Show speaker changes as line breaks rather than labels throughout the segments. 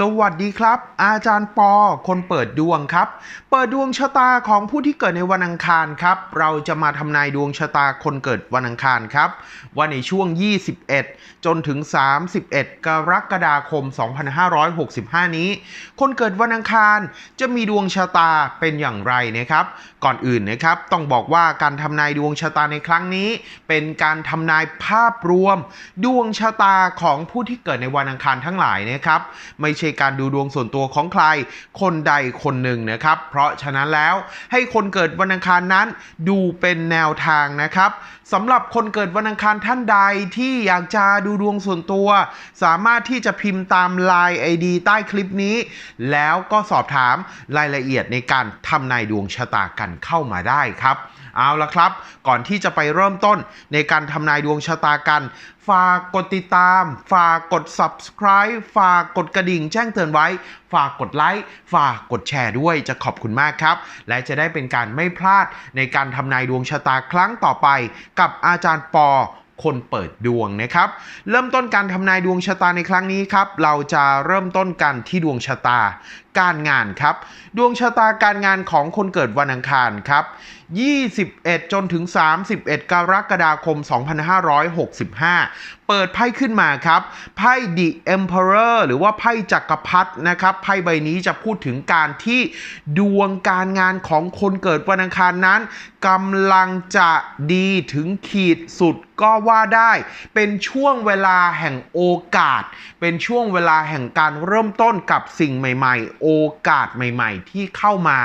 สวัสดีครับ อาจารย์ปอ คนเปิดดวงครับ เปิดดวงชะตาของผู้ที่เกิดในวันอังคารครับ เราจะมาทำนายดวงชะตาคนเกิดวันอังคารครับ ว่าในช่วง 21 จนถึง 31 กรกฎาคม 2565 นี้ คนเกิดวันอังคารจะมีดวงชะตาเป็นอย่างไรนะครับ ก่อนอื่นนะครับ ต้องบอกว่าการทำนายดวงชะตาในครั้งนี้ เป็นการทำนายภาพรวม ดวงชะตาของผู้ที่เกิดในวันอังคารทั้งหลายนะครับ ไม่ช่การดูดวงส่วนตัวของใคร คนใดคนหนึ่งนะครับ เพราะฉะนั้นแล้วให้คนเกิดวันอังคารนั้นดูเป็นแนวทางนะครับสำหรับคนเกิดวันอังคารท่านใดที่อยากจะดูดวงส่วนตัว สามารถที่จะพิมพ์ตาม Line ID ใต้คลิปนี้ แล้วก็สอบถามรายละเอียดในการทำนายดวงชะตากันเข้ามาได้ครับเอาละครับ ก่อนที่จะไปเริ่มต้นในการทำนายดวงชะตากัน ฝากกดติดตาม ฝากกด subscribe ฝากกดกระดิ่งแจ้งเตือนไว้ ฝากกดไลค์ ฝากกดแชร์ด้วยจะขอบคุณมากครับ และจะได้เป็นการไม่พลาดในการทำนายดวงชะตาครั้งต่อไป กับอาจารย์ปอคนเปิดดวงนะครับ เริ่มต้นการทำนายดวงชะตาในครั้งนี้ครับ เราจะเริ่มต้นกันที่ดวงชะตาการงานครับ ดวงชะตาการงานของคนเกิดวันอังคารครับ 21 จนถึง 31 กรกฎาคม 2565 เปิดไพ่ขึ้นมาครับ ไพ่ The Emperor หรือว่าไพ่จักรพรรดินะครับ ไพ่ใบนี้จะพูดถึงการที่ดวงการงานของคนเกิดวันอังคารนั้นกำลังจะดีถึงขีดสุดก็ว่าได้เป็นช่วงเวลาแห่งโอกาส เป็นช่วงเวลาแห่งการเริ่มต้นกับสิ่งใหม่ ๆโอกาสใหม่ ๆ ที่เข้ามา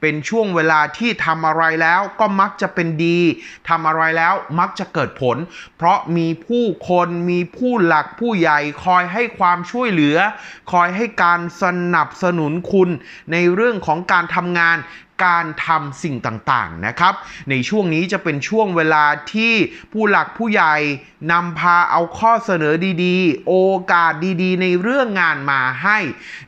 เป็นช่วงเวลาที่ทำอะไรแล้วก็มักจะเป็นดีทำอะไรแล้วมักจะเกิดผล เพราะมีผู้คนมีผู้หลักผู้ใหญ่คอยให้ความช่วยเหลือ คอยให้การสนับสนุนคุณในเรื่องของการทำงาน การทำสิ่งต่างๆนะครับ ในช่วงนี้จะเป็นช่วงเวลาที่ผู้หลักผู้ใหญ่นำพาเอาข้อเสนอดีๆ โอกาสดีๆ ในเรื่องงานมาให้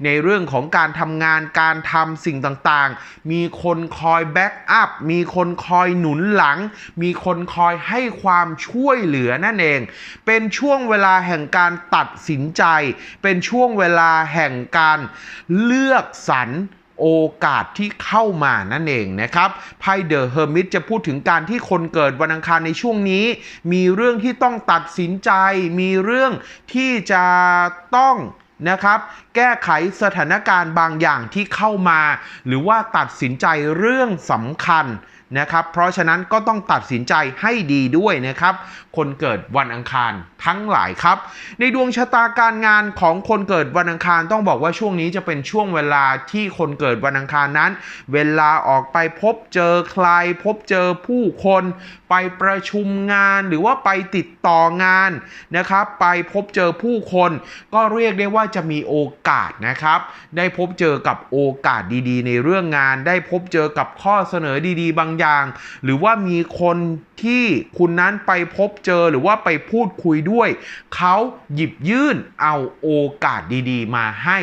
ในเรื่องของการทำงานการทำสิ่งต่างๆ มีคนคอยแบ็กอัพมีคนคอยหนุนหลัง มีคนคอยให้ความช่วยเหลือนั่นเอง เป็นช่วงเวลาแห่งการตัดสินใจ เป็นช่วงเวลาแห่งการเลือกสรร โอกาสที่เข้ามานั่นเองนะครับไพ่เดอะเฮอร์มิตจะพูดถึงการที่คนเกิดวันอังคารในช่วงนี้ มีเรื่องที่ต้องตัดสินใจ มีเรื่องที่จะต้องนะครับแก้ไขสถานการณ์บางอย่างที่เข้ามา หรือว่าตัดสินใจเรื่องสำคัญ นะครับ เพราะฉะนั้นก็ต้องตัดสินใจให้ดีด้วยนะครับ คนเกิดวันอังคารทั้งหลายครับ ในดวงชะตาการงานของคนเกิดวันอังคารต้องบอกว่าช่วงนี้จะเป็นช่วงเวลาที่คนเกิดวันอังคารนั้น เวลาออกไปพบเจอใครพบเจอผู้คนไปประชุมงานหรือว่าไปติดต่องานนะครับ ไปพบเจอผู้คน ก็เรียกได้ว่าจะมีโอกาสนะครับ ได้พบเจอกับโอกาสดีๆ ในเรื่องงาน ได้พบเจอกับข้อเสนอดีๆ บางอย่าง หรือว่ามีคน ที่คุณนั้นไปพบเจอหรือว่าไปพูดคุยด้วย เขาหยิบยื่นเอาโอกาสดีๆ มาให้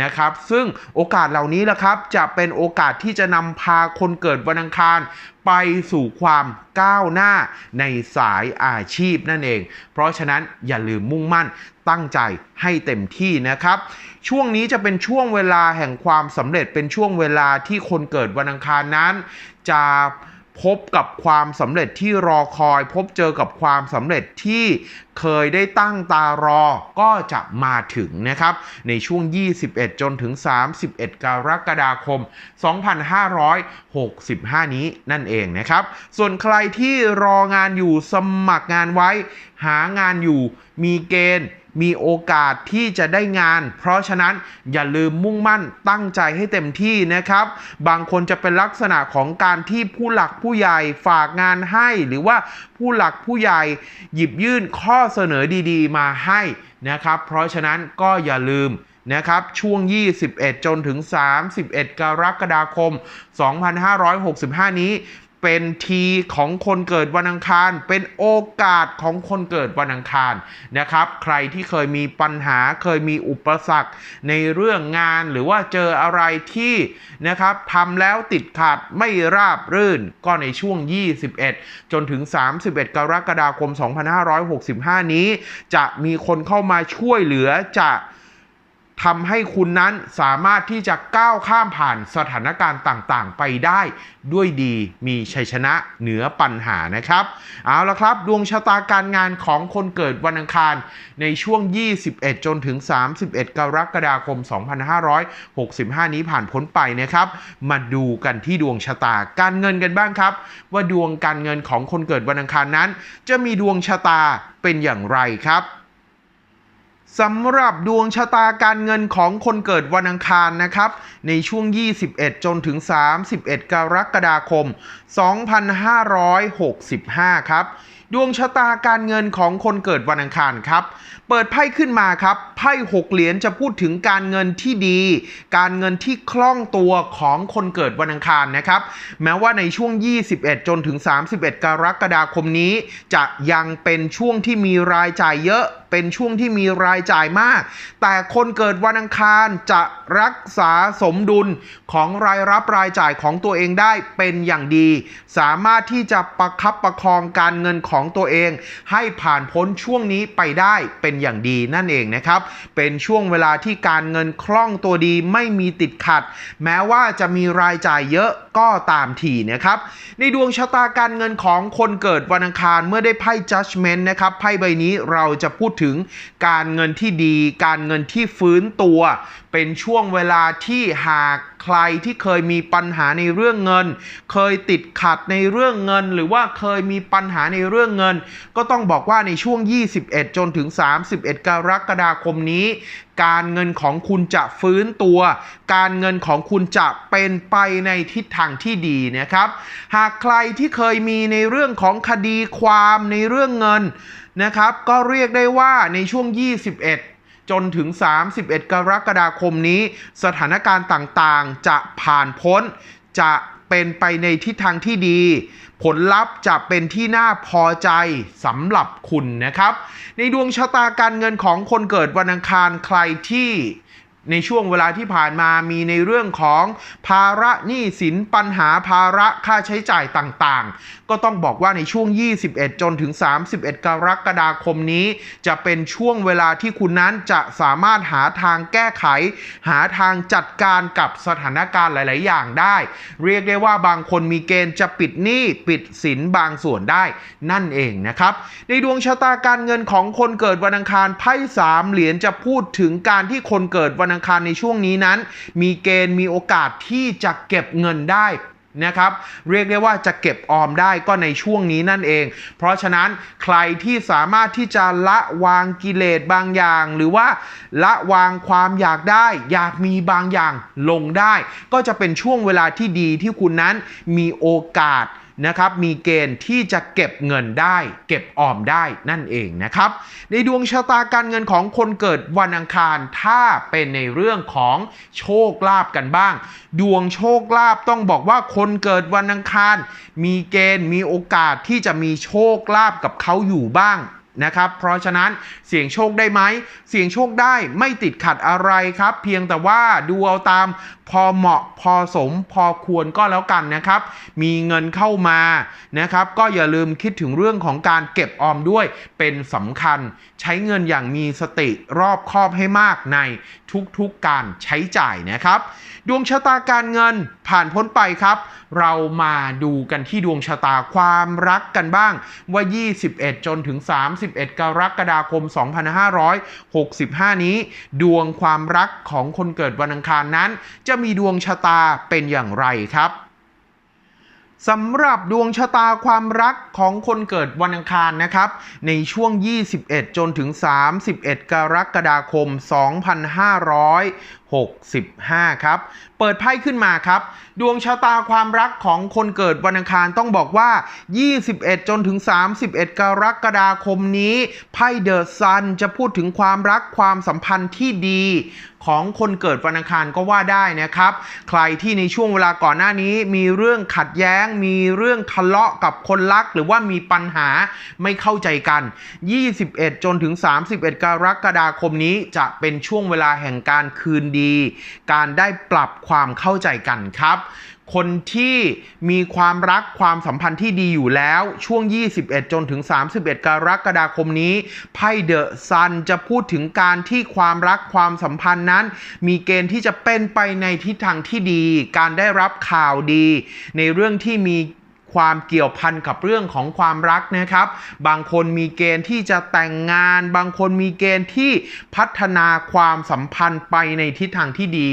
นะครับ ซึ่งโอกาสเหล่านี้แหละครับ จะเป็นโอกาสที่จะนำพาคนเกิดวันอังคารไปสู่ความก้าวหน้าในสายอาชีพนั่นเอง เพราะฉะนั้นอย่าลืมมุ่งมั่นตั้งใจให้เต็มที่นะครับ ช่วงนี้จะเป็นช่วงเวลาแห่งความสำเร็จเป็นช่วงเวลาที่คนเกิดวันอังคารนั้น จะ พบกับความสำเร็จที่รอคอย พบเจอกับความสำเร็จที่เคยได้ตั้งตารอก็จะมาถึงนะครับ ในช่วง 21 จนถึง 31 กรกฎาคม 2565 นี้นั่นเองนะครับ ส่วนใครที่รองานอยู่สมัครงานไว้ หางานอยู่มีเกณฑ์ มีโอกาสที่จะได้งาน เพราะฉะนั้นอย่าลืมมุ่งมั่นตั้งใจให้เต็มที่นะครับ บางคนจะเป็นลักษณะของการที่ผู้หลักผู้ใหญ่ฝากงานให้ หรือว่าผู้หลักผู้ใหญ่หยิบยื่นข้อเสนอดีๆ มาให้นะครับ เพราะฉะนั้นก็อย่าลืมนะครับช่วง 21 จนถึง 31 กรกฎาคม 2565 นี้ เป็นทีของคนเกิดวันอังคาร เป็นโอกาสของคนเกิดวันอังคารนะครับ ใครที่เคยมีปัญหาเคยมีอุปสรรคในเรื่องงานหรือว่าเจออะไรที่นะครับทำแล้วติดขัดไม่ราบรื่น ก็ในช่วง 21 จนถึง 31 กรกฎาคม 2565 นี้ จะมีคนเข้ามาช่วยเหลือจะ ทำให้คุณนั้นสามารถที่จะก้าวข้ามผ่านสถานการณ์ต่างๆ ไปได้ ด้วยดีมีชัยชนะเหนือปัญหานะครับ เอาละครับ ดวงชะตาการงานของคนเกิดวันอังคาร ในช่วง 21 จนถึง 31 กรกฎาคม 2565 นี้ผ่านพ้นไปนะครับ มาดูกันที่ดวงชะตาการเงินกันบ้างครับ ว่าดวงการเงินของคนเกิดวันอังคารนั้น จะมีดวงชะตาเป็นอย่างไรครับ สำหรับดวงชะตาการเงินของคนเกิดวันอังคารนะครับ ในช่วง 21 จนถึง 31 กรกฎาคม 2565 ครับ ดวงชะตาการเงินของคนเกิดวันอังคารครับ เปิดไพ่ขึ้นมาครับ ไพ่หกเหรียญจะพูดถึงการเงินที่ดี การเงินที่คล่องตัวของคนเกิดวันอังคารนะครับ แม้ว่าในช่วง 21 จนถึง 31 กรกฎาคมนี้ จะยังเป็นช่วงที่มีรายจ่ายเยอะ เป็นช่วงที่มีรายจ่ายมาก แต่คนเกิดวันอังคารจะรักษาสมดุลของรายรับรายจ่ายของตัวเองได้เป็นอย่างดี สามารถที่จะประคับประคองการเงินของของตัวเอง ให้ผ่านพ้นช่วงนี้ไปได้เป็นอย่างดีนั่นเองนะครับ เป็นช่วงเวลาที่การเงินคล่องตัวดีไม่มีติดขัด แม้ว่าจะมีรายจ่ายเยอะก็ตามทีนะครับ ในดวงชะตาการเงินของคนเกิดวันอังคารเมื่อได้ไพ่ judgment นะครับไพ่ใบนี้เราจะพูดถึงการเงินที่ดี การเงินที่ฟื้นตัว เป็นช่วงเวลาที่หากใครที่เคยมีปัญหาในเรื่องเงิน เคยติดขัดในเรื่องเงิน หรือว่าเคยมีปัญหาในเรื่องเงิน ก็ต้องบอกว่าในช่วง 21 จนถึง 31 กรกฎาคมนี้ การเงินของคุณจะฟื้นตัว การเงินของคุณจะเป็นไปในทิศทางที่ดีนะครับ หากใครที่เคยมีในเรื่องของคดีความในเรื่องเงินนะครับ ก็เรียกได้ว่าในช่วง 21 จนถึง 31 กรกฎาคมนี้ สถานการณ์ต่างๆ จะผ่านพ้น จะเป็นไปในทิศทางที่ดี ผลลัพธ์จะเป็นที่น่าพอใจสำหรับคุณนะครับ ในดวงชะตาการเงินของคนเกิดวันอังคารใครที่ ในช่วงเวลาที่ผ่านมามีในเรื่องของภาระหนี้สินปัญหาภาระค่าใช้จ่ายต่างๆ ก็ต้องบอกว่าในช่วง 21 จนถึง 31 กรกฎาคมนี้ จะเป็นช่วงเวลาที่คุณนั้นจะสามารถหาทางแก้ไข หาทางจัดการกับสถานการณ์หลาย ๆ อย่างได้ เรียกได้ว่าบางคนมีเกณฑ์จะปิดหนี้ปิดสินบางส่วนได้นั่นเองนะครับ ในดวงชะตาการเงินของคนเกิดวันอังคารไพ่สามเหรียญจะพูดถึงการที่คนเกิดวันอังคารในช่วงนี้นั้น มีเกณฑ์มีโอกาสที่จะเก็บเงินได้นะครับเรียกได้ว่าจะเก็บออมได้ก็ในช่วงนี้นั่นเอง เพราะฉะนั้นใครที่สามารถที่จะละวางกิเลสบางอย่าง หรือว่าละวางความอยากได้ อยากมีบางอย่างลงได้ ก็จะเป็นช่วงเวลาที่ดีที่คุณนั้นมีโอกาส นะครับมีเกณฑ์ที่จะเก็บเงินได้ เก็บออมได้นั่นเองนะครับ ในดวงชะตาการเงินของคนเกิดวันอังคารถ้าเป็นในเรื่องของโชคลาภกันบ้าง ดวงโชคลาภต้องบอกว่าคนเกิดวันอังคาร มีเกณฑ์มีโอกาสที่จะมีโชคลาภกับเขาอยู่บ้าง นะครับ เพราะฉะนั้นเสี่ยงโชคได้ไหม เสี่ยงโชคได้ไม่ติดขัดอะไรครับ เพียงแต่ว่าดูเอาตามพอเหมาะพอสมพอควรก็แล้วกันนะครับ มีเงินเข้ามานะครับ ก็อย่าลืมคิดถึงเรื่องของการเก็บออมด้วยเป็นสำคัญ ใช้เงินอย่างมีสติรอบคอบให้มากในทุกๆการใช้จ่ายนะครับ ดวงชะตาการเงินผ่านพ้นไปครับ เรามาดูกันที่ดวงชะตาความรักกันบ้างว่า 21 จนถึง31 กรกฎาคม 2565 นี้ ดวงความรักของคนเกิดวันอังคารนั้น จะมีดวงชะตาเป็นอย่างไรครับสำหรับดวงชะตาความรักของคนเกิดวันอังคารนะครับ ในช่วง 21 จนถึง 31 กรกฎาคม65 ครับ เปิดไพ่ขึ้นมาครับ ดวงชะตาความรักของคนเกิดวันอังคารต้องบอกว่า 21 จนถึง 31 กรกฎาคมนี้ ไพ่เดอะซันจะพูดถึงความรักความสัมพันธ์ที่ดีของคนเกิดวันอังคารก็ว่าได้นะครับ ใครที่ในช่วงเวลาก่อนหน้านี้ มีเรื่องขัดแย้ง มีเรื่องทะเลาะกับคนรัก หรือว่ามีปัญหาไม่เข้าใจกัน 21 จนถึง 31 กรกฎาคมนี้จะเป็นช่วงเวลาแห่งการคืนดีการได้ปรับความเข้าใจกันครับ คนที่มีความรักความสัมพันธ์ที่ดีอยู่แล้วช่วง 21 จนถึง 31 กรกฎาคมนี้ ไพ่เดอะซันจะพูดถึงการที่ความรักความสัมพันธ์นั้น มีเกณฑ์ที่จะเป็นไปในทิศทางที่ดี การได้รับข่าวดี ในเรื่องที่มี ความเกี่ยวพันกับเรื่องของความรักนะครับ บางคนมีเกณฑ์ที่จะแต่งงาน บางคนมีเกณฑ์ที่พัฒนาความสัมพันธ์ไปในทิศทางที่ดี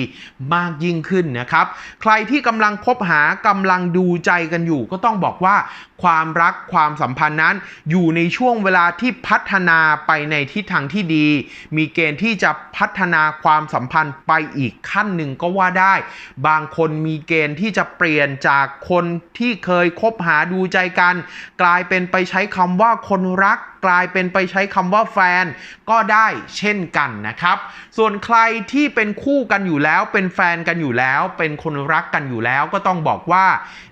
มากยิ่งขึ้นนะครับ ใครที่กำลังคบหากำลังดูใจกันอยู่ ก็ต้องบอกว่าความรักความสัมพันธ์นั้น อยู่ในช่วงเวลาที่พัฒนาไปในทิศทางที่ดี มีเกณฑ์ที่จะพัฒนาความสัมพันธ์ไปอีกขั้นหนึ่งก็ว่าได้ บางคนมีเกณฑ์ที่จะเปลี่ยนจากคนที่เคยคบหาดูใจกัน กลายเป็นไปใช้คำว่าคนรัก กลายเป็นไปใช้คำว่าแฟนก็ได้เช่นกันนะครับ ส่วนใครที่เป็นคู่กันอยู่แล้ว เป็นแฟนกันอยู่แล้ว เป็นคนรักกันอยู่แล้ว ก็ต้องบอกว่า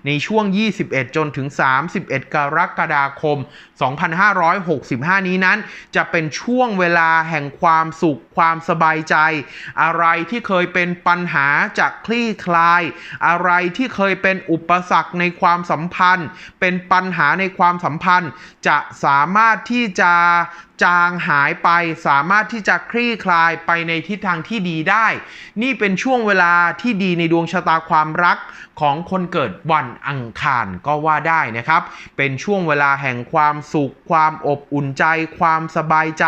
ในช่วง 21 จนถึง 31 กรกฎาคม 2565 นี้นั้น จะเป็นช่วงเวลาแห่งความสุขความสบายใจ อะไรที่เคยเป็นปัญหาจะคลี่คลาย อะไรที่เคยเป็นอุปสรรคในความสัมพันธ์ เป็นปัญหาในความสัมพันธ์ จะสามารถที่จะจางหายไปสามารถที่จะคลี่คลายไปในทิศทางที่ดีได้ นี่เป็นช่วงเวลาที่ดีในดวงชะตาความรักของคนเกิดวันอังคารก็ว่าได้นะครับ เป็นช่วงเวลาแห่งความสุข ความอบอุ่นใจ ความสบายใจ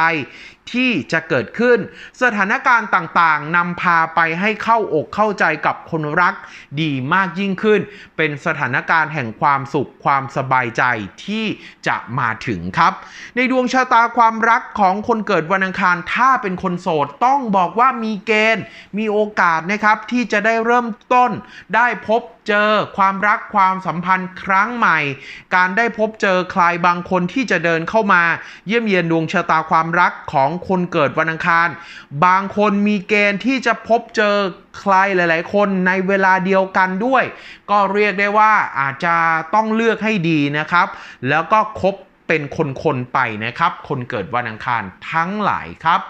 ที่จะเกิดขึ้น สถานการณ์ต่างๆนำพาไปให้เข้าอกเข้าใจกับคนรักดีมากยิ่งขึ้น เป็นสถานการณ์แห่งความสุขความสบายใจที่จะมาถึงครับ ในดวงชะตาความความรักของคนเกิดวันอังคารถ้าเป็นคนโสด ต้องบอกว่ามีเกณฑ์ มีโอกาสนะครับ ที่จะได้เริ่มต้น ได้พบเจอความรักความสัมพันธ์ครั้งใหม่ การได้พบเจอใครบางคนที่จะเดินเข้ามา เยี่ยมเยียนดวงชะตาความรักของคนเกิดวันอังคาร บางคนมีเกณฑ์ที่จะพบเจอใครหลาย ๆ คนในเวลาเดียวกันด้วย ก็เรียกได้ว่าอาจจะต้องเลือกให้ดีนะครับ แล้วก็คบ เป็นคนๆไปนะครับ คนเกิดวันอังคารทั้งหลายครับ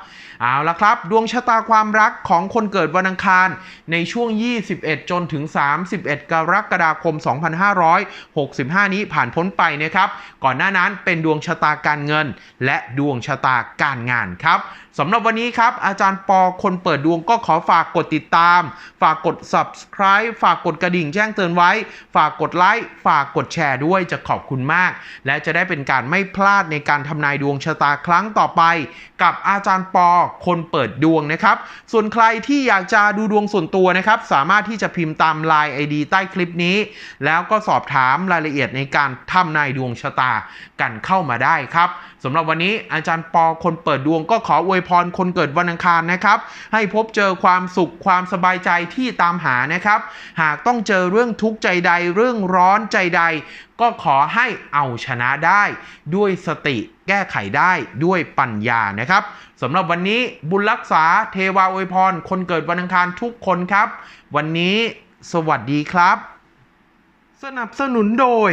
เอาละครับ ดวงชะตาความรักของคนเกิดวันอังคาร ในช่วง 21 จนถึง 31 กรกฎาคม 2565 นี้ผ่านพ้นไปนะครับ ก่อนหน้านั้นเป็นดวงชะตาการเงิน และดวงชะตาการงานครับ สำหรับวันนี้ครับ อาจารย์ปอคนเปิดดวงก็ขอฝากกดติดตาม ฝากกด subscribe ฝากกดกระดิ่งแจ้งเตือนไว้ ฝากกดไลค์ฝากกดแชร์ด้วยจะขอบคุณมาก และจะได้เป็นการไม่พลาดในการทำนายดวงชะตาครั้งต่อไป กับอาจารย์ปอคนเปิดดวงนะครับ ส่วนใครที่อยากจะดูดวงส่วนตัวนะครับ สามารถที่จะพิมพ์ตาม Line ID ใต้คลิปนี้ แล้วก็สอบถามรายละเอียดในการทำนายดวงชะตากันเข้ามาได้ครับ สำหรับวันนี้อาจารย์ปอคนเปิดดวงก็ขออวยพรคนเกิดวันอังคารนะครับ ให้พบเจอความสุขความสบายใจที่ตามหานะครับ หากต้องเจอเรื่องทุกข์ใจใดเรื่องร้อนใจใด ก็ขอให้เอาชนะได้ ด้วยสติแก้ไขได้ด้วยปัญญานะครับสำหรับวันนี้บุญรักษาเทวาอวยพร คนเกิดวันอังคารทุกคนครับ วันนี้สวัสดีครับ สนับสนุนโดย